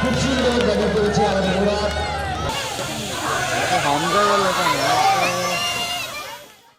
খুব সুন্দর ব্যাটিং করেছে আমাদের ওরা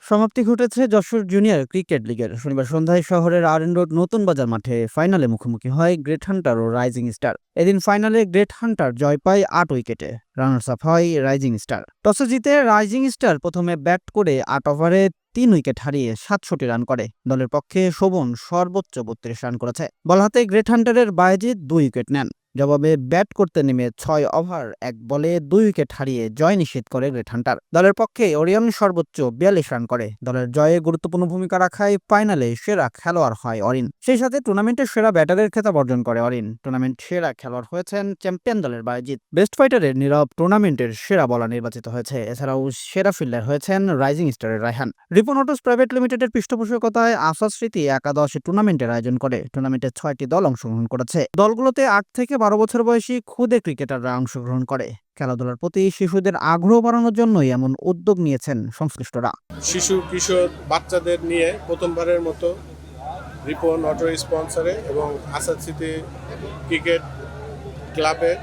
সমাপ্তি ঘটেছে যশোর জুনিয়র ক্রিকেট লিগের শনিবার সন্ধ্যায় শহরের আর এন রোড নতুন বাজার মাঠে ফাইনালে মুখোমুখি হয় গ্রেট হান্টার ও রাইজিং স্টার এদিন ফাইনালে গ্রেট হান্টার জয় পায় আট উইকেটে রানার্স আপ হয় রাইজিং স্টার টসে জিতে রাইজিং স্টার প্রথমে ব্যাট করে আট ওভারে তিন উইকেট হারিয়ে সাতষট্টি রান করে। দলের পক্ষে শোভন সর্বোচ্চ বত্রিশ রান করেছে। বল হাতে গ্রেট হান্টারের বায়েজিৎ দুই উইকেট নেন। জবাবে ব্যাট করতে নেমে ছয় ওভার, এক বলে দুই উইকেট হারিয়ে জয় নিশ্চিত করে গ্রেট হান্টার। দলের পক্ষে ওরিয়ন সর্বোচ্চ বিয়াল্লিশ রান করে। দলের জয়ে গুরুত্বপূর্ণ ভূমিকা রাখায় ফাইনালে সেরা খেলোয়াড় হয় অরিন। সেই সাথে টুর্নামেন্টের সেরা ব্যাটারের খেতাব অর্জন করে অরিন। টুর্নামেন্ট সেরা খেলোয়াড় হয়েছেন চ্যাম্পিয়ন দলের বায়জিৎ। বেস্ট ফাইটারের নীরব টুর্নামেন্টের সেরা বলার নির্বাচিত হয়েছে। এছাড়াও সেরা ফিল্ডার হয়েছেন রাইজিং স্টারের রায়হান। রিপন অটোস প্রাইভেট লিমিটেডের পৃষ্ঠপোষকতায় আশা স্মৃতি একাদশ টুর্নামেন্টের আয়োজন করে। টুর্নামেন্টে ছয়টি দল অংশগ্রহণ করেছে। দলগুলোতে আট থেকে বারো বছর বয়সী খুদে ক্রিকেটাররা অংশগ্রহণ করে। খেলাধুলার প্রতি শিশুদের আগ্রহ বাড়ানোর জন্যই এমন উদ্যোগ নিয়েছেন সংশ্লিষ্টরা। শিশু কিশোর বাচ্চাদের নিয়ে প্রথমবারের মতো রিপন অটো স্পন্সরে এবং আসাদ সিটি ক্রিকেট ক্লাবের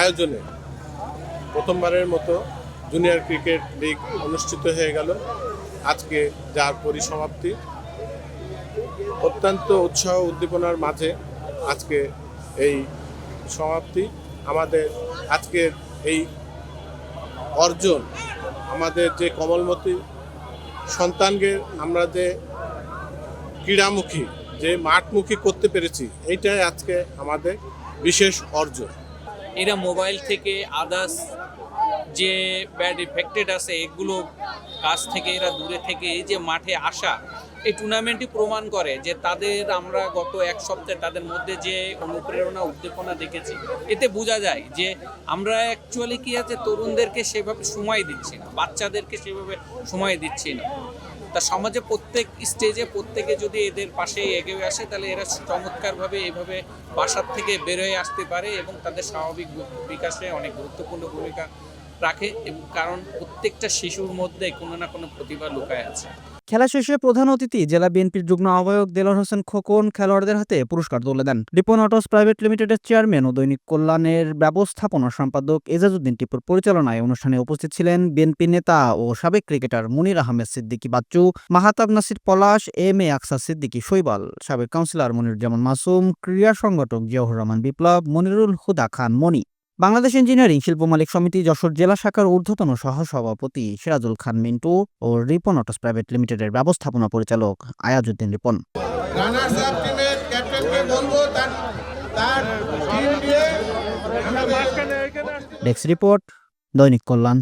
আয়োজনে প্রথমবারের মতো জুনিয়র ক্রিকেট লিগ অনুষ্ঠিত হয়ে গেল। আজকে যার পরিসমাপ্তি, অত্যন্ত উৎসাহ উদ্দীপনার মাঝে আজকে এই সমাপ্তি। আমাদের আজকের এই অর্জন, আমাদের যে কমলমতি সন্তানকে আমরা যে ক্রীড়ামুখী, যে মাঠমুখী করতে পেরেছি, এইটাই আজকে আমাদের বিশেষ অর্জন। এরা মোবাইল থেকে আদার্স যে ব্যাড ইফেক্টেড আছে, এগুলো কাছ থেকে, এরা দূরে থেকে এই যে মাঠে আসা এই টুর্নামেন্টই প্রমাণ করে যে তাদের আমরা গত এক সপ্তাহে তাদের মধ্যে যে অনুপ্রেরণা, উদ্দীপনা দেখেছি, এতে বোঝা যায় যে আমরা অ্যাকচুয়ালি কি আছে, তরুণদেরকে সেভাবে সময় দিচ্ছি না, বাচ্চাদেরকে সেভাবে সময় দিচ্ছি না। তা সমাজে প্রত্যেক স্টেজে প্রত্যেকে যদি এদের পাশে এগিয়ে আসে, তাহলে এরা চমৎকারভাবে এভাবে বাসার থেকে বেরোয় আসতে পারে এবং তাদের স্বাভাবিক বিকাশে অনেক গুরুত্বপূর্ণ ভূমিকা রাখে এবং কারণ প্রত্যেকটা শিশুর মধ্যে কোনো না কোনো প্রতিভা লুকায় আছে। খেলা শেষে প্রধান অতিথি জেলা বিএনপির যুগ্ম আহ্বায়ক দেলোয়ার হোসেন খোকন খেলোয়াড়দের হাতে পুরস্কার তুলে দেন। রিপন অটোস প্রাইভেট লিমিটেডের চেয়ারম্যান ও দৈনিক কল্যাণের ব্যবস্থাপনা সম্পাদক এজাজউদ্দিন টিপুর পরিচালনায় অনুষ্ঠানে উপস্থিত ছিলেন বিএনপি নেতা ও সাবেক cricketer Munir Ahmed Siddiqui Bachchu, Mahatab Nasir Palash, M A Aksar Siddiqui Shaibal, সাবেক কাউন্সিলর মনিরুজ্জামান মাসুম, ক্রীড়া সংগঠক জিয়াউর রহমান বিপ্লব, মনিরুল হুদা খান মনি বাংলাদেশ ইঞ্জিনিয়ারিং শিল্প মালিক সমিতি যশোর জেলা শাখার ঊর্ধ্বতন সহসভাপতি সিরাজুল খান মিন্টু ও রিপন অটোস প্রাইভেট লিমিটেডের ব্যবস্থাপনা পরিচালক আয়াজউদ্দিন রিপন। ডেস্ক রিপোর্ট দৈনিক কল্যাণ।